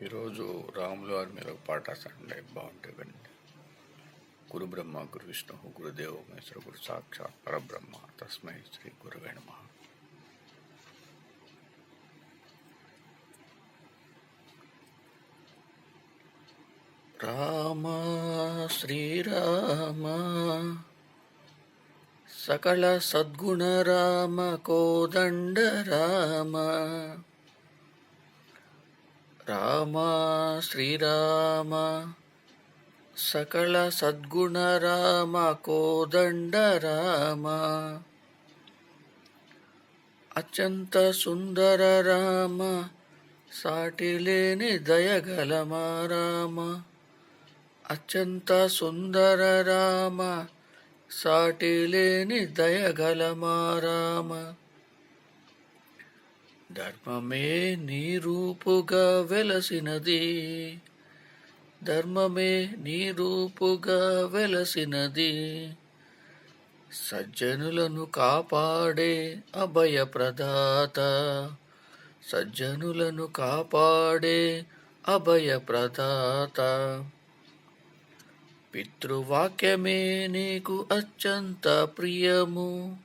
ఈరోజు రాములు వారి మీద ఒక పాట సండే బాగుంటుంది వినండి గురు బ్రహ్మ గురు విష్ణు గురుదేవ మహేశ్వర గురు సాక్షాత్ పరబ్రహ్మ తస్మై శ్రీ గురువే నమ. రామ శ్రీరామ సకల సద్గుణ రామ కోదండ రామ రామ శ్రీరామ సకల సద్గుణ రామ కోదండ రామ. అత్యంత సుందర రామ సాటిలేని దయగలమా రామ అత్యంత సుందర రామ సాటిలేని దయగలమా రామ ధర్మమే నీ రూపుగా వెలసినది. ధర్మమే నీ రూపుగా వెలసినది. సజ్జనులను కాపాడే అభయ ప్రదాత సజ్జనులను కాపాడే అభయ ప్రదాత పితృవాక్యమే నీకు అత్యంత ప్రియము.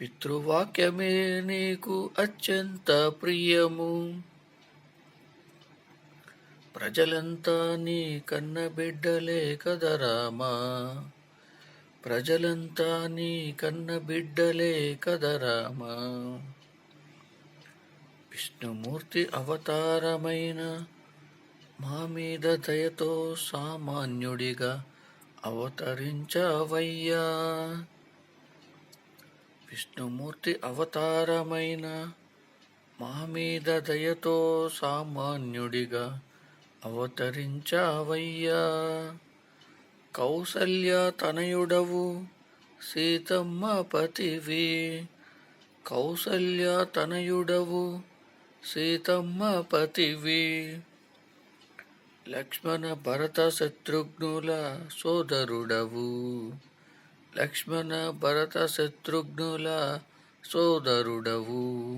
పితృవాక్యమే నీకు అత్యంత ప్రియము. ప్రజలంతా నీ కన్న బిడ్డలే కదరామా ప్రజలంతా నీ కన్న బిడ్డలే కదరామా విష్ణుమూర్తి అవతారమైన మా మీద దయతో సామాన్యుడిగా అవతరించవయ్యా. విష్ణుమూర్తి అవతారమైన మా మీద దయతో సామాన్యుడిగా అవతరించావయ్యా. కౌసల్య తనయుడవు సీతమ్మ పతివి. కౌసల్య తనయుడవు సీతమ్మ పతివి. లక్ష్మణ భరత శత్రుఘ్నుల సోదరుడవు. లక్ష్మణ భరత శత్రుఘ్నుల సోదరుడవు.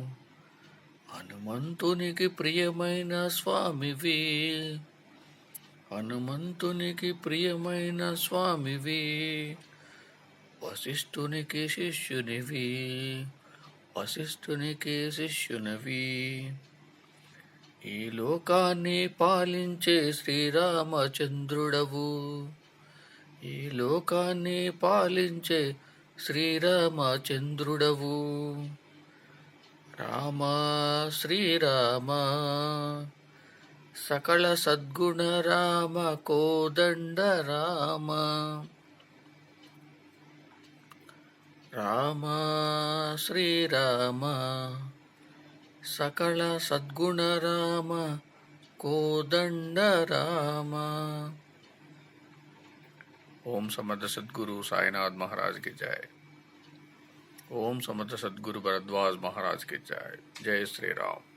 హనుమంతునికి ప్రియమైన స్వామివి. హనుమంతునికి ప్రియమైన స్వామివి. వశిష్ఠునికి శిష్యునివి. వశిష్ఠునికి శిష్యునివి. ఈ లోకాన్ని పాలించే శ్రీరామచంద్రుడవు. లోకాన్ని పాలించే శ్రీరామచంద్రుడవు. రామ శ్రీరామ సకల సద్గుణ రామ కోదండ రామ. రామ శ్రీరామ సకల సద్గుణ రామ కోదండ రామ. ओम समर्थ सदगुरु साईनाथ महाराज की जय। ओम समर्थ सदगुरु भरद्वाज महाराज की जय। जय श्री राम।